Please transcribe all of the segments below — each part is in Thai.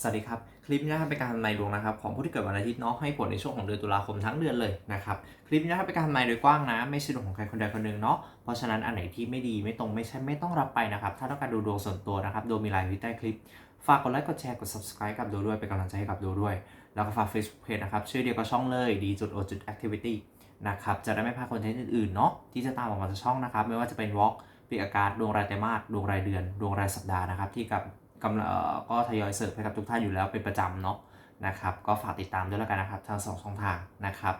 สวัสดีครับ คลิปนี้นะครับเป็นการทำนายดวงนะครับของผู้ที่เกิดวันอาทิตย์เนาะให้ผลในช่วงของเดือนตุลาคมทั้งเดือนเลยนะครับคลิปนี้นะครับเป็นการทำนายโดยกว้างนะ ไม่ใช่ดวงของใครคนใดคนหนึ่งเนาะเพราะฉะนั้นอันไหนที่ไม่ดีไม่ตรงไม่ใช่ไม่ต้องรับไปนะครับถ้าต้องการดูดวงส่วนตัวนะครับโดยมีรายละเอียดใต้คลิป ฝากกดไลค์กดแชร์กด subscribe กับโดด้วยเป็นกำลังใจให้กับโดด้วย แล้วก็ฝาก Facebook Page นะครับชื่อเดียวกับช่องเลยดีจุดโอจุด activity นะครับจะได้ไม่พลาดคอนเทนต์อื่นๆเนาะที่จะตามออกมาจากช่องนะครับไม่ว่าจะเป็นวอล์กปีอากาศดวงรายไตรมาสดวงรายเดือน ดวงรายสัปดาห์นะครับที่กับ กำลังก็ทยอยเสิร์ฟให้กับทุกท่านอยู่แล้วเป็นประจำเนาะนะครับ ก็ฝากติดตามด้วยแล้วกันนะครับทางสองช่องทางนะครับ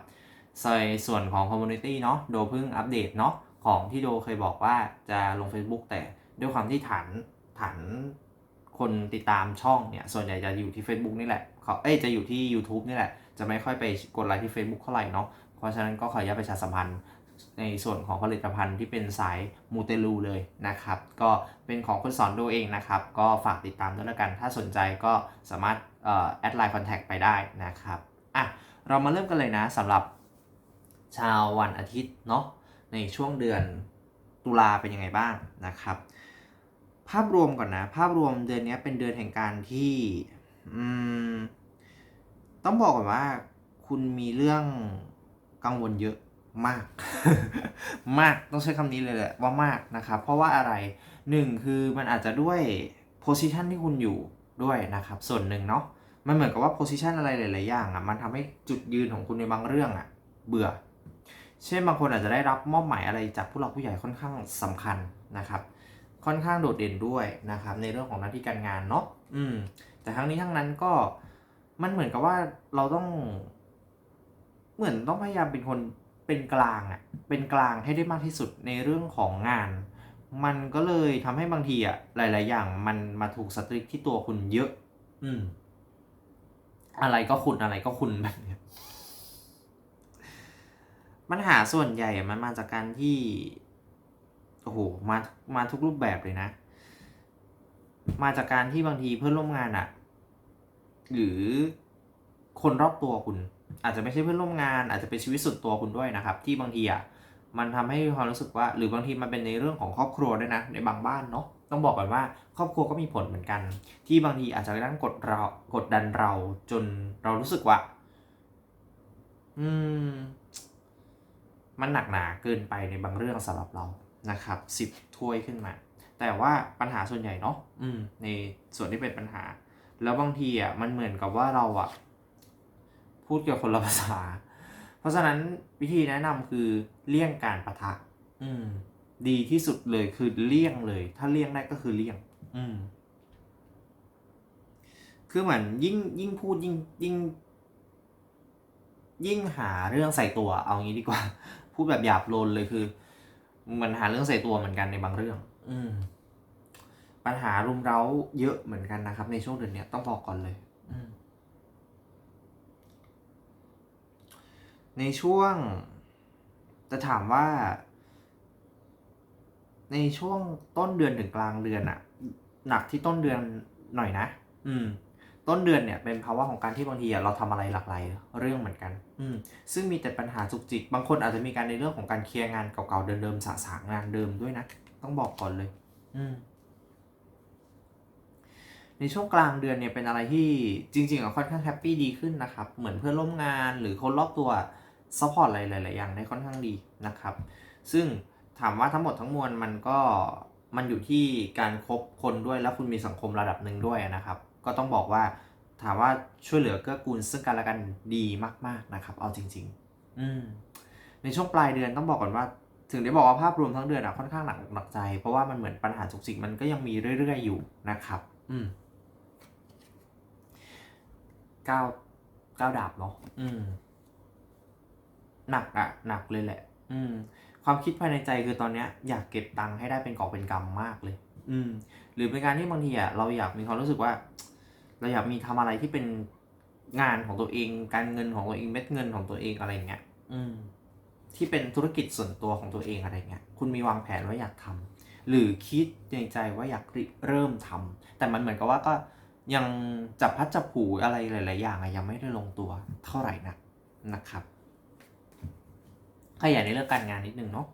ในส่วนของคอมมูนิตี้เนาะโดเพิ่งอัปเดตเนาะของที่โดเคยบอกว่าจะลง Facebook แต่ด้วยความที่ฐานฐานคนติดตามช่องเนี่ยส่วนใหญ่จะอยู่ที่ Facebook นี่แหละเขาเอ้ยจะอยู่ที่ YouTube นี่แหละ จะไม่ค่อยไปกดไลค์ที่ Facebook เท่าไหร่เนาะเพราะฉะนั้นก็ขออนุญาตประชาสัมพันธ์ ในส่วนของผลิตภัณฑ์ที่เป็นสายมูเตลูเลยนะครับ ก็เป็นของคุณสอนดูเองนะครับ ก็ฝากติดตามด้วยแล้วกัน ถ้าสนใจก็สามารถแอดไลน์คอนแทคไปได้นะครับอะเรามาเริ่มกันเลยนะสำหรับชาววันอาทิตย์เนาะในช่วงเดือนตุลาเป็นยังไงบ้างนะครับ ภาพรวมก่อนนะ ภาพรวมเดือนนี้เป็นเดือนแห่งการที่อืมต้องบอกก่อนว่า คุณมีเรื่องกังวลเยอะ มาก มากต้องใช้คำนี้เลยแหละว่ามากนะครับ เพราะว่าอะไรหนึ่งคือมันอาจจะด้วยโพสิชันที่คุณอยู่ด้วยนะครับ ส่วนหนึ่งเนาะมันเหมือนกับว่าโพสิชันอะไรหลาย ๆ อย่างอะมันทำให้จุดยืนของคุณในบางเรื่องอะ เบื่อ เช่นบางคนอาจจะได้รับมอบหมายอะไรจากผู้หลักผู้ใหญ่ค่อนข้างสำคัญนะครับ ค่อนข้างโดดเด่นด้วยนะครับ ในเรื่องของหน้าที่การงานเนาะอืม แต่ทั้งนี้ทั้งนั้นก็มันเหมือนกับว่าเราต้อง เหมือนต้องพยายามเป็นคน เป็นกลางอะเป็นกลางให้ได้มากที่สุดในเรื่องของงาน มันก็เลยทำให้บางทีอะหลาย ๆ อย่างมันมาถูกสตริกที่ตัวคุณเยอะ อืม อะไรก็คุณอะไรก็คุณแบบเนี้ยปัญหาส่วนใหญ่มันมาจากการที่โอ้โหมามาทุกรูปแบบเลยนะ มาจากการที่บางทีเพื่อนร่วมงานอะหรือคนรอบตัวคุณ อาจจะไม่ใช่เพื่อนร่วมงาน อาจจะเป็นชีวิตส่วนตัวคุณด้วยนะครับ ที่บางทีอะมันทำให้ความรู้สึกว่า หรือบางทีมันเป็นในเรื่องของครอบครัวด้วยนะ ในบางบ้านเนาะต้องบอกก่อนว่าครอบครัวก็มีผลเหมือนกัน ที่บางทีอาจจะนั่งกดเรากดดันเราจนเรารู้สึกว่า อืม มันหนักหนาเกินไปในบางเรื่องสำหรับเรานะครับสิบถ้วยขึ้นมา แต่ว่าปัญหาส่วนใหญ่เนาะอืม ในส่วนที่เป็นปัญหา แล้วบางทีอะมันเหมือนกับว่าเราอะ พูดเกี่ยวกับคนละภาษา เพราะฉะนั้นวิธีแนะนำคือเลี่ยงการประทะ อืม ดีที่สุดเลยคือเลี่ยงเลย ถ้าเลี่ยงได้ก็คือเลี่ยง อืม คือเหมือนยิ่งยิ่งพูดยิ่งยิ่ง ยิ่งหาเรื่องใส่ตัว เอางี้ดีกว่า พูดแบบหยาบโลนเลยคือมันหาเรื่องใส่ตัวเหมือนกันในบางเรื่อง อืมปัญหารุมเร้าเยอะเหมือนกันนะครับ ในช่วงเดือนเนี้ยต้องบอกก่อนเลย อืม ในช่วง จะถามว่า ในช่วงต้นเดือนถึงกลางเดือนอะหนักที่ต้นเดือนหน่อยนะ อืม ต้นเดือนเนี่ย เป็นภาวะของการที่บางทีอะเราทำอะไรหลากหลายเรื่องเหมือนกัน อืม ซึ่งมีแต่ปัญหาจุกจิก บางคนอาจจะมีการในเรื่องของการเคลียร์งานเก่าๆเดิมๆสะสางงานเดิมด้วยนะ ต้องบอกก่อนเลย อืมในช่วงกลางเดือนเนี่ยเป็นอะไรที่จริงๆอะค่อนข้างแฮปปี้ดีขึ้นนะครับ เหมือนเพื่อนร่วมงานหรือคนรอบตัว ซัพพอร์ตอะไรหลาย ๆ อย่างได้ค่อนข้างดีนะครับ ซึ่งถามว่าทั้งหมดทั้งมวลมันก็มันอยู่ที่การครบคนด้วยแล้วคุณมีสังคมระดับหนึ่งด้วยนะครับ ก็ต้องบอกว่าถามว่าช่วยเหลือเกื้อกูลซึ่งกันและกันดีมาก ๆ นะครับ เอาจริง ๆ อืมในช่วงปลายเดือนต้องบอกก่อนว่า ถึงได้บอกว่าภาพรวมทั้งเดือนอะค่อนข้างหนักอกหนักใจ เพราะว่ามันเหมือนปัญหาจุกจิกมันก็ยังมีเรื่อย ๆ อยู่นะครับ อืมเก้าเก้าดาบเนาะอืม หนักอะหนักเลยแหละ อืม ความคิดภายในใจคือตอนเนี้ย อยากเก็บตังค์ให้ได้เป็นกอบเป็นกำมมากเลย อืม หรือเป็นการที่บางทีอะเราอยากมีความรู้สึกว่า เราอยากมีทำอะไรที่เป็นงานของตัวเอง การเงินของตัวเองเม็ดเงินของตัวเองอะไรเงี้ย อืม ที่เป็นธุรกิจส่วนตัวของตัวเองอะไรเงี้ย คุณมีวางแผนว่าอยากทำหรือคิดในใจว่าอยากเริ่มทำแต่มันเหมือนกับว่าก็ยังจับพัดจับผูอะไรหลาย ๆ อย่างอะยังไม่ได้ลงตัวเท่าไหร่นักนะครับ ขยันในเรื่องการงานนิดนึงเนาะ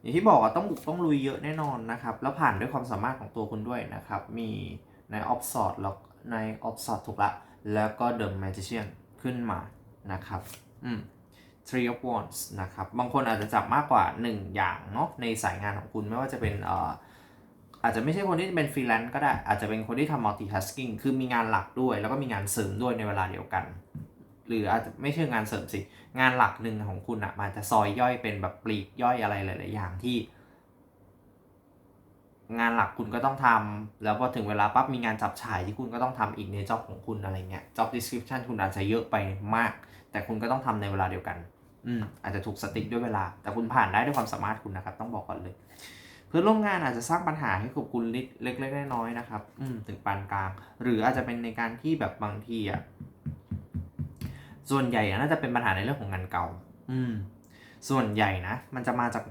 อย่างที่บอกอะต้องบุกต้องลุยเยอะแน่นอนนะครับ แล้วผ่านด้วยความสามารถของตัวคุณด้วยนะครับ มีในออฟสอดแล้วในออฟซอดถูกละ แล้วก็ The Magician ขึ้นมานะครับอืม Three of Wands นะครับ บางคนอาจจะจับมากกว่า 1 อย่างเนาะในสายงานของคุณไม่ว่าจะเป็นเอ่ออาจจะไม่ใช่คนที่เป็นฟรีแลนซ์ก็ได้ อาจจะเป็นคนที่ทำ multitasking คือมีงานหลักด้วย แล้วก็มีงานเสริมด้วยในเวลาเดียวกัน หรืออาจจะไม่ใช่งานเสริมสิ งานหลักหนึ่งของคุณอะมันจะซอยย่อยเป็นแบบปลีกย่อยอะไรหลาย ๆ อย่างที่ งานหลักคุณก็ต้องทำแล้วพอถึงเวลาปั๊บมีงานจับฉายที่คุณก็ต้องทำอีกใน job ของคุณอะไรเงี้ย job description คุณอาจจะเยอะไปมาก แต่คุณก็ต้องทำในเวลาเดียวกัน อืมอาจจะถูกสติ๊กด้วยเวลา แต่คุณผ่านได้ด้วยความสามารถคุณนะครับ ต้องบอกก่อนเลยเพื่อนร่วมงานอาจจะสร้างปัญหาให้กับคุณเล็กๆน้อยๆนะครับ อืม ถึงปานกลาง หรืออาจจะเป็นในการที่แบบบางทีอะ ส่วนใหญ่อะน่าจะเป็นปัญหาในเรื่องของงานเก่า อืม ส่วนใหญ่นะ มันจะมาจาก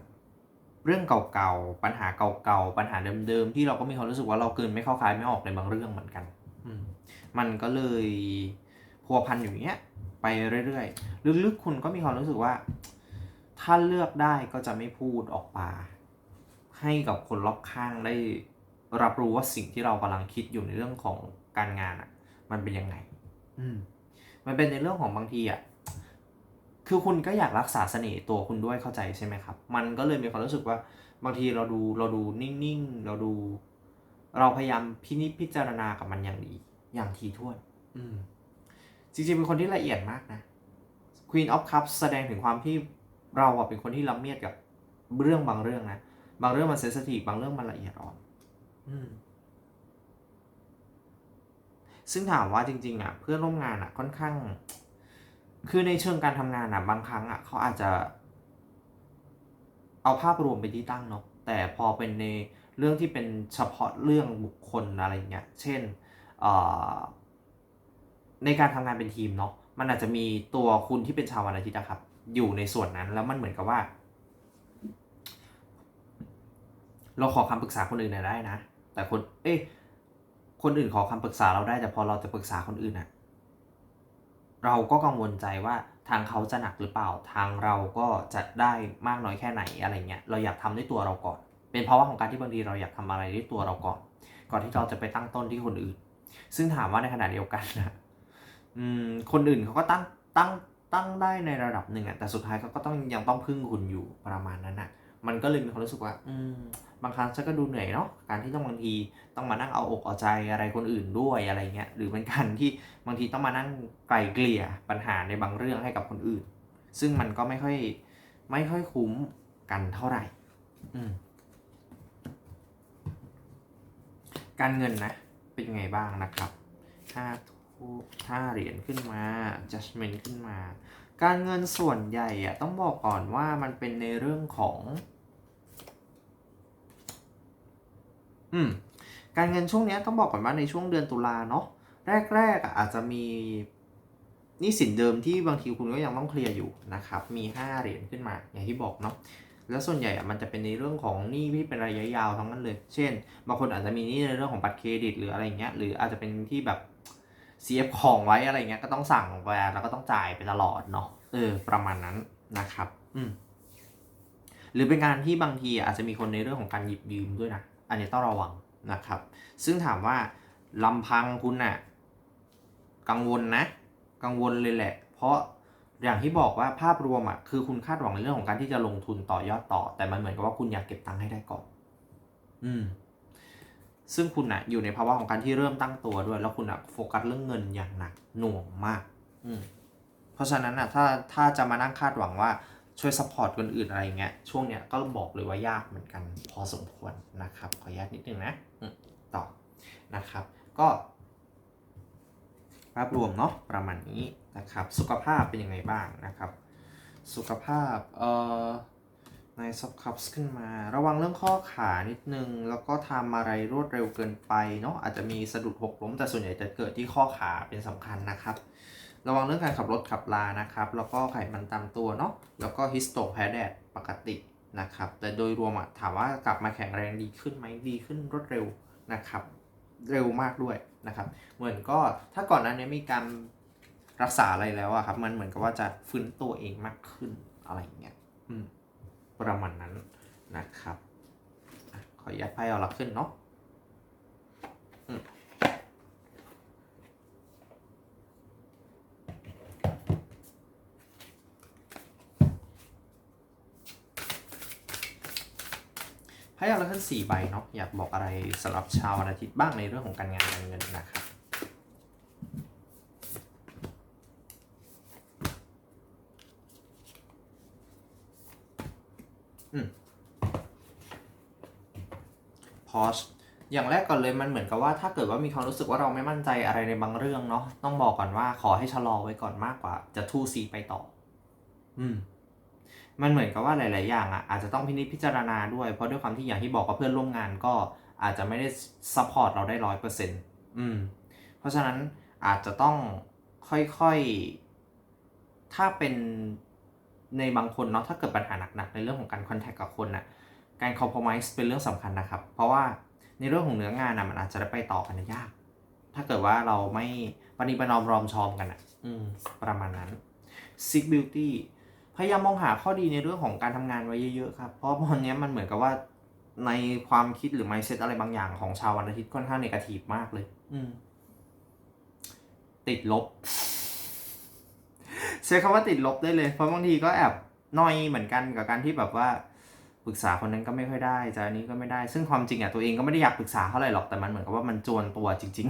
เรื่องเก่าๆ ปัญหาเก่าๆ ปัญหาเดิมๆ ที่เราก็มีความรู้สึกว่าเราเกินไม่เข้าคายไม่ออกในบางเรื่องเหมือนกัน อืม มันก็เลยพัวพันอยู่อย่างเงี้ยไปเรื่อยๆ ลึกๆ คุณก็มีความรู้สึกว่า ถ้าเลือกได้ก็จะไม่พูดออกมาให้กับคนรอบข้างได้รับรู้ว่าสิ่งที่เรากำลังคิดอยู่ในเรื่องของการงานอะ มันเป็นยังไง อืม มันเป็นในเรื่องของบางทีอะคือคุณก็อยากรักษาเสน่ห์ตัวคุณด้วยเข้าใจใช่ไหมครับ มันก็เลยมีความรู้สึกว่าบางทีเราดูเราดูนิ่งๆ เราดู เราพยายามพินิจพิจารณากับมันอย่างดี อย่างทีท่วน อืม จริงๆ เป็นคนที่ละเอียดมากนะ Queen of Cups แสดงถึงความที่เราอะเป็นคนที่ละเมียดกับเรื่องบางเรื่องนะ บางเรื่องมันเซสทีฟบางเรื่องมันละเอียดอ่อน อืม ซึ่งถามว่าจริงๆอะเพื่อนร่วมงานอะค่อนข้าง คือในเชิงการทำงานอะบางครั้งอะเขาอาจจะ เอาภาพรวมไปที่ตั้งเนาะแต่พอเป็นในเรื่องที่เป็นเฉพาะเรื่องบุคคลอะไรเงี้ยเช่นในการทำงานเป็นทีมเนาะมันอาจจะมีตัวคุณที่เป็นชาววันอาทิตย์นะครับ อยู่ในส่วนนั้นแล้วมันเหมือนกับว่า เราขอคำปรึกษาคนอื่นได้นะ แต่คน เอ้ย คนอื่นขอคำปรึกษาเราได้แต่พอเราจะปรึกษาคนอื่นอะเราก็กังวลใจว่าทางเขาจะหนักหรือเปล่า ทางเราก็จะได้มากน้อยแค่ไหนอะไรเงี้ยเราอยากทำด้วยตัวเราก่อน เป็นเพราะว่าของการที่บางทีเราอยากทำอะไรด้วยตัวเราก่อน ก่อนที่เราจะไปตั้งต้นที่คนอื่น ซึ่งถามว่าในขณะเดียวกันนะอืมคนอื่นเขาก็ตั้งตั้งตั้งได้ในระดับหนึ่งอะแต่สุดท้ายเขาก็ต้องยังต้องพึ่งคุณอยู่ประมาณนั้นอะ มันก็เลยมีความรู้สึกว่า อืมบางครั้งฉันก็ดูเหนื่อยเนาะการที่ต้องบางทีต้องมานั่งเอาอกเอาใจอะไรคนอื่นด้วยอะไรเงี้ยหรือเป็นการที่บางทีต้องมานั่งไกลเกลี่ยปัญหาในบางเรื่องให้กับคนอื่น ซึ่งมันก็ไม่ค่อยไม่ค่อยคุ้มกันเท่าไหร่ อืมการเงินนะ เป็นยังไงบ้างนะครับ ถ้าถ้าเหรียญขึ้นมา judgment ขึ้นมา การเงินส่วนใหญ่อะต้องบอกก่อนว่ามันเป็นในเรื่องของ อืมการเงินช่วงนี้ต้องบอกก่อนว่าในช่วงเดือนตุลาเนาะแรกๆอาจจะมีหนี้สินเดิมที่บางทีคุณก็ยังต้องเคลียร์อยู่นะครับ มี5เหรียญขึ้นมาอย่างที่บอกเนาะแล้วส่วนใหญ่อะมันจะเป็นในเรื่องของหนี้ที่เป็นระยะยาวทั้งนั้นเลย เช่น บางคนอาจจะมีหนี้ในเรื่องของบัตรเครดิตหรืออะไรเงี้ยหรืออาจจะเป็นที่แบบ CF ของไว้อะไรเงี้ยก็ต้องสั่งไปแล้วก็ต้องจ่ายไปตลอดเนาะเออประมาณนั้นนะครับ อืมหรือเป็นการที่บางทีอาจจะมีคนในเรื่องของการหยิบยืมด้วยนะ อันนี้ต้องระวังนะครับ ซึ่งถามว่าลำพังคุณน่ะกังวลนะกังวลเลยแหละ เพราะอย่างที่บอกว่าภาพรวมอะคือคุณคาดหวังในเรื่องของการที่จะลงทุนต่อยอดต่อ แต่มันเหมือนกับว่าคุณอยากเก็บตังค์ให้ได้ก่อนอืมซึ่งคุณอะอยู่ในภาวะของการที่เริ่มตั้งตัวด้วย แล้วคุณอะโฟกัสเรื่องเงินอย่างหนักหน่วงมาก อืมเพราะฉะนั้นอะถ้าถ้าจะมานั่งคาดหวังว่า ช่วยซัพพอร์ตคนอื่นอะไรเงี้ยช่วงเนี้ยก็บอกเลยว่ายากเหมือนกันพอสมควรนะครับ ขออนุญาตนิดนึงนะต่อนะครับ ก็ภาพรวมเนาะประมาณนี้นะครับ สุขภาพเป็นยังไงบ้างนะครับ สุขภาพเอ่อในซับคัพขึ้นมา ระวังเรื่องข้อขานิดนึง แล้วก็ทำอะไรรวดเร็วเกินไปเนาะอาจจะมีสะดุดหกล้มแต่ส่วนใหญ่จะเกิดที่ข้อขาเป็นสำคัญนะครับ ระวังเรื่องการขับรถขับลานะครับ แล้วก็ไขมันตามตัวเนาะ แล้วก็ฮิสโตแพ้แดดปกตินะครับ แต่โดยรวมอะถามว่ากลับมาแข็งแรงดีขึ้นไหมดีขึ้นรวดเร็วนะครับ เร็วมากด้วยนะครับ เหมือนก็ถ้าก่อนหนั้นนี้มีการรักษาอะไรแล้วอะครับ มันเหมือนกับว่าจะฟื้นตัวเองมากขึ้นอะไรอย่างเงี้ยประมาณนั้นนะครับ ขออนุญาตไพ่เอาละขึ้นเนาะ ให้เอาละขึ้นสี่ใบเนาะอยากบอกอะไรสำหรับชาววันอาทิตย์บ้างในเรื่องของการงานการเงินนะครับพอชอย่างแรกก่อนเลยมันเหมือนกับว่าถ้าเกิดว่ามีความรู้สึกว่าเราไม่มั่นใจอะไรในบางเรื่องเนาะต้องบอกก่อนว่าขอให้ชะลอไว้ก่อนมากกว่า จะทูซีไปต่อ อืม มันเหมือนกับว่าหลาย ๆ อย่างอะอาจจะต้องพินิจพิจารณาด้วย เพราะด้วยความที่อย่างที่บอกกับเพื่อนร่วมงานก็อาจจะไม่ได้ซัพพอร์ตเราได้ร้อยเปอร์เซ็นต์อืม เพราะฉะนั้นอาจจะต้องค่อย ๆ ถ้าเป็นในบางคนเนาะถ้าเกิดปัญหาหนัก ๆ ในเรื่องของการคอนแทคกับคนน่ะการคอมเพลมไ s e เป็นเรื่องสำคัญนะครับ เพราะว่าในเรื่องของเนื้องานนะมันอาจจะได้ไปต่อกันยาก ถ้าเกิดว่าเราไม่ปฏิประนอมรอมชอมกันอะ อืม ประมาณนั้น Sick Beauty พยายามมองหาข้อดีในเรื่องของการทำงานไว้เยอะๆครับ เพราะตอนนี้มันเหมือนกับว่าในความคิดหรือ mindset อะไรบางอย่างของชาววันอาทิตย์ค่อนข้างนกาทีฟมากเลย อืติดลบใช้คำว่าติดลบได้เลย เพราะบางทีก็แอบน้อยเหมือนกันกับการที่แบบว่าปรึกษาคนนั้นก็ไม่ค่อยได้จะอันนี้ก็ไม่ได้ ซึ่งความจริงอะตัวเองก็ไม่ได้อยากปรึกษาเท่าไหร่หรอกแต่มันเหมือนกับว่ามันจวนตัวจริง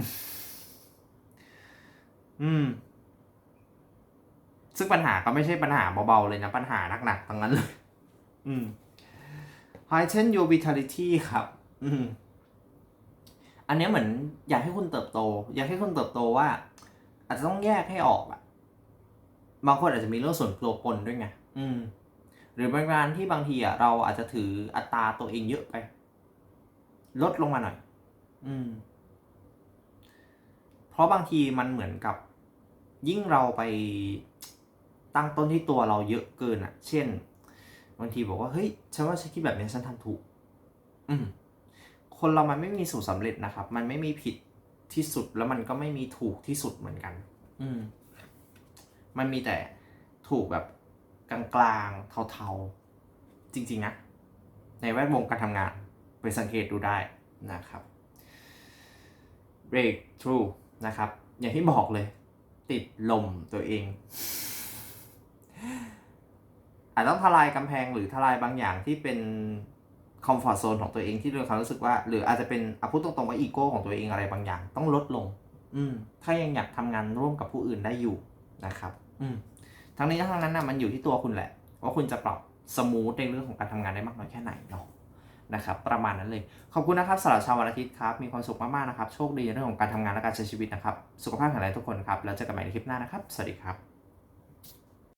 ๆ อืม ซึ่งปัญหาก็ไม่ใช่ปัญหาเบาๆเลยนะ ปัญหาหนักๆทั้งนั้นเลย อืม heighten your vitality ครับ อืม อันเนี้ยเหมือนอยากให้คุณเติบโต อยากให้คุณเติบโตว่า อาจจะต้องแยกให้ออกอะบางคนอาจจะมีเรื่องส่วนตัวปนด้วยไง อืม หรือบางงานที่บางทีอะเราอาจจะถืออัตราตัวเองเยอะไป ลดลงมาหน่อย อืม เพราะบางทีมันเหมือนกับ ยิ่งเราไป ตั้งต้นที่ตัวเราเยอะเกินอะเช่น บางทีบอกว่าเฮ้ยฉันว่าฉันคิดแบบนี้ฉันทำถูก อืม คนเรามันไม่มีสูตรสำเร็จนะครับ มันไม่มีผิดที่สุดแล้วมันก็ไม่มีถูกที่สุดเหมือนกัน อืม มันมีแต่ถูกแบบกลางๆเทาๆ จริงๆนะ ในแวดวงการทำงานไปสังเกตดูได้นะครับ breakthrough นะครับ อย่างที่บอกเลย ติดลมตัวเอง อาจต้องทลายกำแพงหรือทลายบางอย่างที่เป็นคอมฟอร์ z โซนของตัวเองที่โดยความรู้สึกว่า หรืออาจจะเป็นอาพูดตรงๆว่าอีโก้ของตัวเองอะไรบางอย่าง ต้องลดลง อืม ถ้ายังอยากทำงานร่วมกับผู้อื่นได้อยู่นะครับ อืม ทั้งนี้ทั้งนั้นนะมันอยู่ที่ตัวคุณแหละ ว่าคุณจะปรับสมูทในเรื่องของการทำงานได้มากน้อยแค่ไหนเนาะนะครับ ประมาณนั้นเลย ขอบคุณนะครับสำหรับชาววันอาทิตย์ครับ มีความสุขมากๆนะครับ โชคดีในเรื่องของการทำงานและการใช้ชีวิตนะครับ สุขภาพแข็งแรงทุกคนครับ แล้วเจอกันใหม่ในคลิปหน้านะครับ สวัสดีครับ